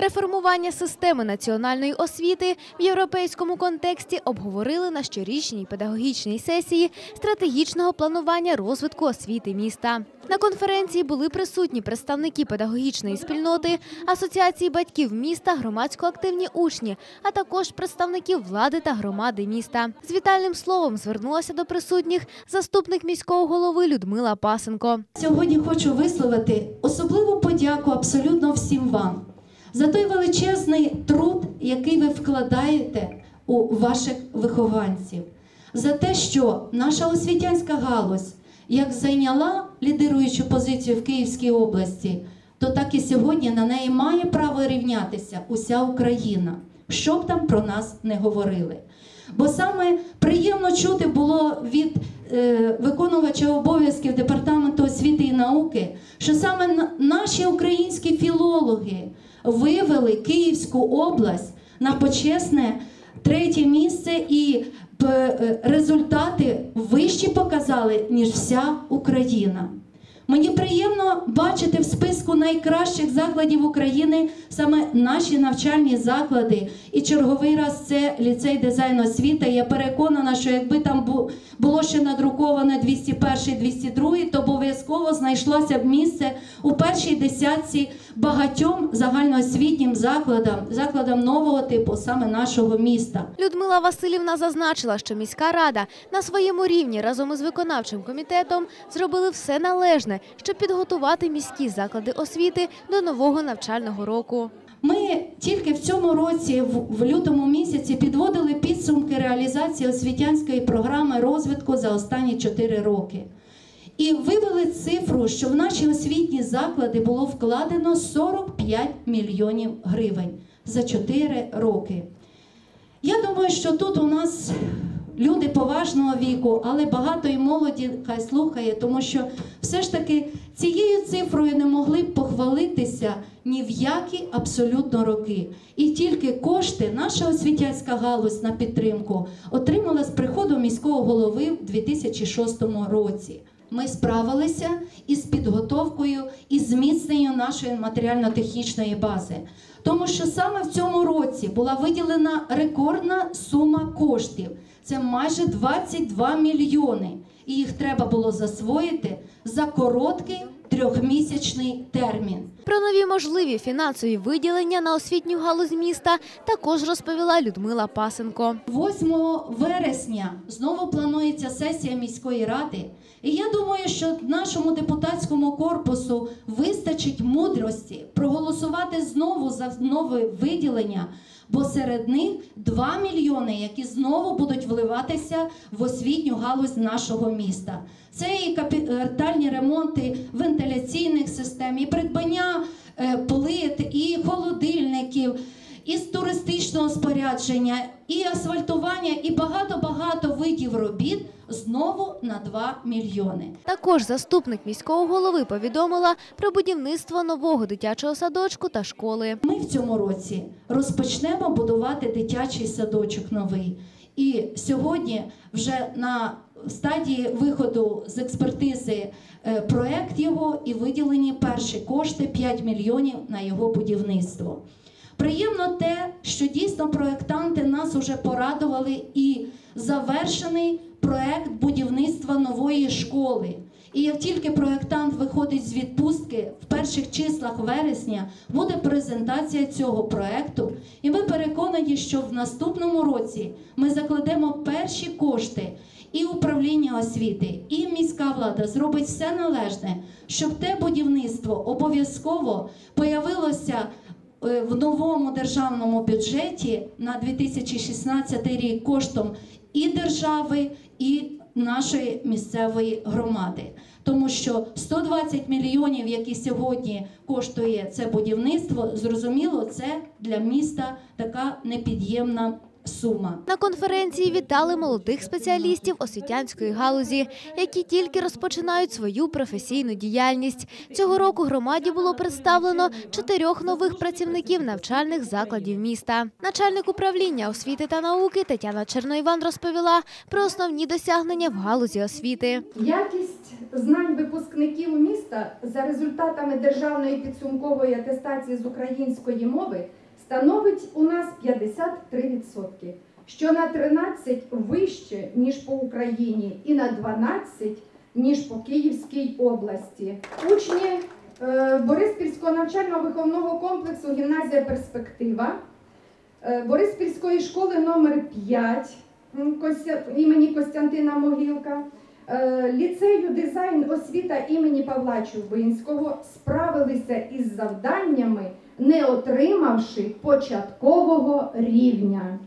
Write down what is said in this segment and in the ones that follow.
Реформування системи національної освіти в європейському контексті обговорили на щорічній педагогічній сесії стратегічного планування розвитку освіти міста. На конференції були присутні представники педагогічної спільноти, асоціації батьків міста, громадсько активні учні, а також представників влади та громади міста. З вітальним словом звернулася до присутніх заступник міського голови Людмила Пасенко. Сьогодні хочу висловити особливу подяку абсолютно всім вам за той величезний труд, який ви вкладаєте у ваших вихованців, за те, що наша освітянська галузь як зайняла лідируючу позицію в Київській області, то так і сьогодні на неї має право рівнятися уся Україна, що б там про нас не говорили. Бо саме приємно чути було від е, виконувача обов'язків департаменту освіти і науки, що саме наші українські філологи вивели Київську область на почесне третє місце і е, результати вищі показали, ніж вся Україна. Мені приємно бачити в списку найкращих закладів України саме наші навчальні заклади. І черговий раз це ліцей дизайн освіти. Я переконана, що якби там було ще надруковане 201, 202, то обов'язково знайшлося б місце у першій десятці багатьом загальноосвітнім закладам, закладам нового типу, саме нашого міста. Людмила Васильівна зазначила, що міська рада на своєму рівні разом із виконавчим комітетом зробили все належне, щоб підготувати міські заклади освіти до нового навчального року. Ми тільки в цьому році, в, лютому місяці, підводили підсумки реалізації освітянської програми розвитку за останні 4 роки. І вивели цифру, що в наші освітні заклади було вкладено 45 мільйонів гривень за 4 роки. Я думаю, що тут у нас люди поважного віку, але багато і молоді хай слухає, тому що все ж таки цією цифрою не могли б похвалитися ні в які абсолютно роки. І тільки кошти наша освітянська галузь на підтримку отримала з приходу міського голови в 2006 році. Ми справилися із підготовкою і зміцненням нашої матеріально-технічної бази. Тому що саме в цьому році була виділена рекордна сума коштів. Це майже 22 мільйони. І їх треба було засвоїти за короткий трьохмісячний термін. Про нові можливі фінансові виділення на освітню галузь міста також розповіла Людмила Пасенко. 8 вересня знову планується сесія міської ради. І я думаю, що нашому депутатському корпусу вистачить мудрості проголосувати знову за нове виділення, бо серед них 2 мільйони, які знову будуть вливатися в освітню галузь нашого міста. Це і капітальні ремонти вентиляційних систем, і придбання е, плит, і холодильників із туристичного спорядження, і асфальтування, і багато-багато видів робіт знову на 2 мільйони. Також заступник міського голови повідомила про будівництво нового дитячого садочку та школи. Ми в цьому році розпочнемо будувати дитячий садочок новий. І сьогодні вже на стадії виходу з експертизи е, проект його і виділені перші кошти 5 мільйонів на його будівництво. Приємно те, що дійсно проектанти нас уже порадували і завершений проект будівництва нової школи. І як тільки проектант виходить з відпустки в перших числах вересня, буде презентація цього проекту. І ми переконані, що в наступному році ми закладемо перші кошти. І управління освіти, і міська влада зробить все належне, щоб те будівництво обов'язково появилося в новому державному бюджеті на 2016 рік коштом і держави, і нашої місцевої громади. Тому що 120 мільйонів, які сьогодні коштує це будівництво, зрозуміло, це для міста така непід'ємна сума. На конференції вітали молодих спеціалістів освітянської галузі, які тільки розпочинають свою професійну діяльність. Цього року громаді було представлено чотирьох нових працівників навчальних закладів міста. Начальник управління освіти та науки Тетяна Черноїван розповіла про основні досягнення в галузі освіти. Якість знань випускників міста за результатами державної підсумкової атестації з української мови становить у нас 53%, що на 13 вище, ніж по Україні, і на 12 ніж по Київській області. Учні е, Бориспільського навчально-виховного комплексу Гімназія Перспектива е, Бориспільської школи номер 5 імені Костянтина Могилка, е, ліцею дизайн освіта імені Павла Чубинського справилися із завданнями, не отримавши початкового рівня.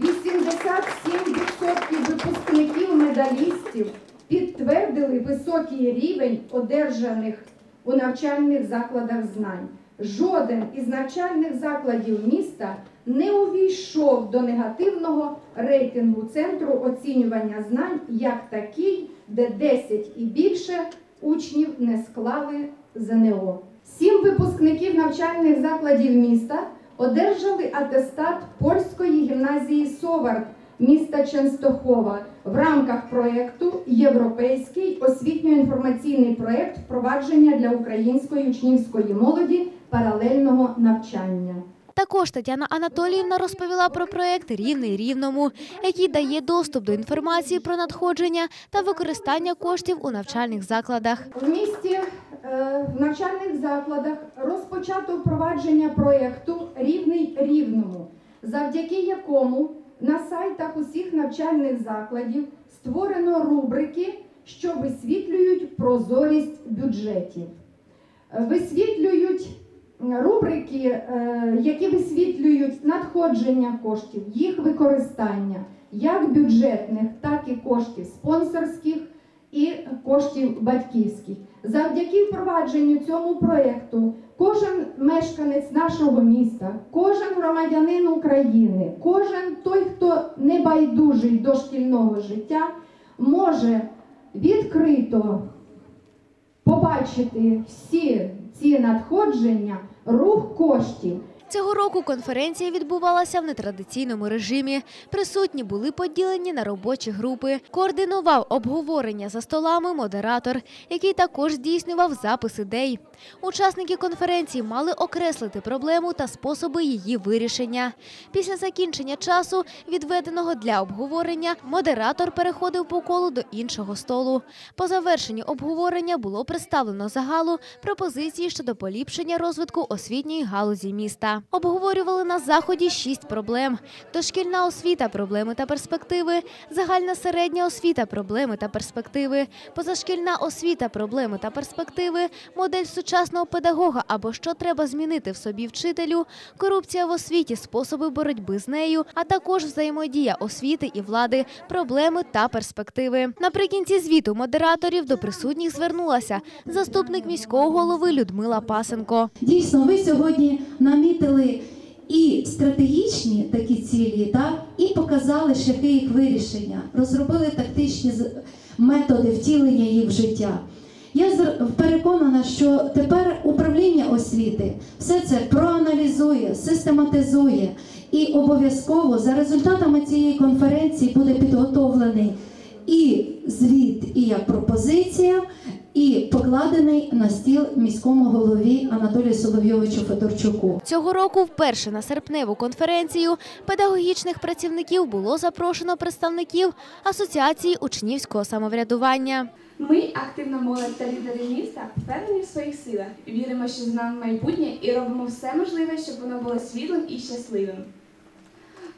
87% випускників медалістів підтвердили високий рівень одержаних у навчальних закладах знань. Жоден із навчальних закладів міста не увійшов до негативного рейтингу центру оцінювання знань як такий, де 10 і більше учнів не склали ЗНО. Сім випускників навчальних закладів міста одержали атестат польської гімназії Совард міста Ченстохова в рамках проєкту Європейський освітньо-інформаційний проєкт впровадження для української учнівської молоді паралельного навчання. Також Тетяна Анатоліївна розповіла про проект Рівний рівному, який дає доступ до інформації про надходження та використання коштів у навчальних закладах. В місті в навчальних закладах розпочато впровадження проєкту Рівний рівному, завдяки якому на сайтах усіх навчальних закладів створено рубрики, що висвітлюють прозорість бюджетів. Е, Висвітлюють рубрики, е, які висвітлюють надходження коштів, їх використання як бюджетних, так і коштів спонсорських і коштів батьківських. Завдяки впровадженню цьому проєкту кожен мешканець нашого міста, кожен громадянин України, кожен той, хто не байдужий до шкільного життя, може відкрито побачити всі ці надходження, рух коштів. Цього року конференція відбувалася в нетрадиційному режимі. Присутні були поділені на робочі групи. Координував обговорення за столами модератор, який також здійснював запис ідей. Учасники конференції мали окреслити проблему та способи її вирішення. Після закінчення часу, відведеного для обговорення, модератор переходив по колу до іншого столу. По завершенню обговорення було представлено загалу пропозиції щодо поліпшення розвитку освітньої галузі міста. Обговорювали на заході шість проблем: дошкільна освіта, проблеми та перспективи, загальна середня освіта, проблеми та перспективи, позашкільна освіта, проблеми та перспективи, модель сучасного педагога або що треба змінити в собі вчителю, корупція в освіті, способи боротьби з нею, а також взаємодія освіти і влади, проблеми та перспективи. Наприкінці звіту модераторів до присутніх звернулася заступник міського голови Людмила Пасенко. Дійсно, ви сьогодні намітили і стратегічні такі цілі, так, і показали шляхи їх вирішення, розробили тактичні методи втілення їх в життя. Я переконана, що тепер управління освіти все це проаналізує, систематизує і обов'язково за результатами цієї конференції буде підготовлений і звіт, і як пропозиція, і покладений на стіл міському голові Анатолію Соловйовичу Федорчуку. Цього року вперше на серпневу конференцію педагогічних працівників було запрошено представників Асоціації учнівського самоврядування. Ми, активна молодь та лідери міста, впевнені в своїх силах, віримо, що з нами майбутнє і робимо все можливе, щоб воно було світлим і щасливим.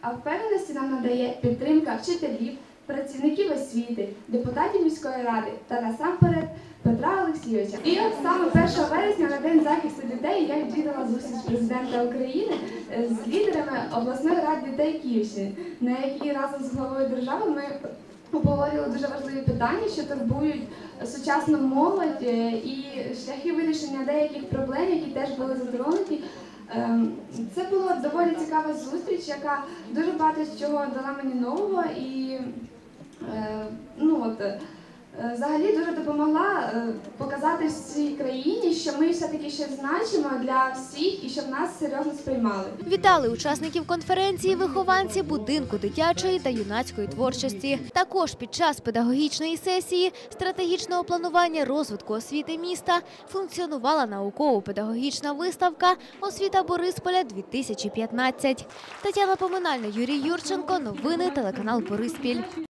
А впевненості нам надає підтримка вчителів, працівників освіти, депутатів міської ради та насамперед Петра Олексійовича. І от саме 1 вересня на День захисту дітей я відвідала зустріч президента України е, з лідерами обласної ради дітей Київщини, на якій разом з главою держави ми обговорювали дуже важливі питання, що турбують сучасну молодь е, і шляхи вирішення деяких проблем, які теж були затронуті. Ем, Це була доволі цікава зустріч, яка дуже багато чого дала мені нового і е, ну, от, взагалі дуже допомогла е, показати. всій країні, що ми все-таки щось значимо для всіх і щоб нас серйозно сприймали. Вітали учасників конференції вихованці будинку дитячої та юнацької творчості. Також під час педагогічної сесії стратегічного планування розвитку освіти міста функціонувала науково-педагогічна виставка Освіта Борисполя 2015 Тетяна Поминальна, Юрій Юрченко. Новини телеканал Бориспіль.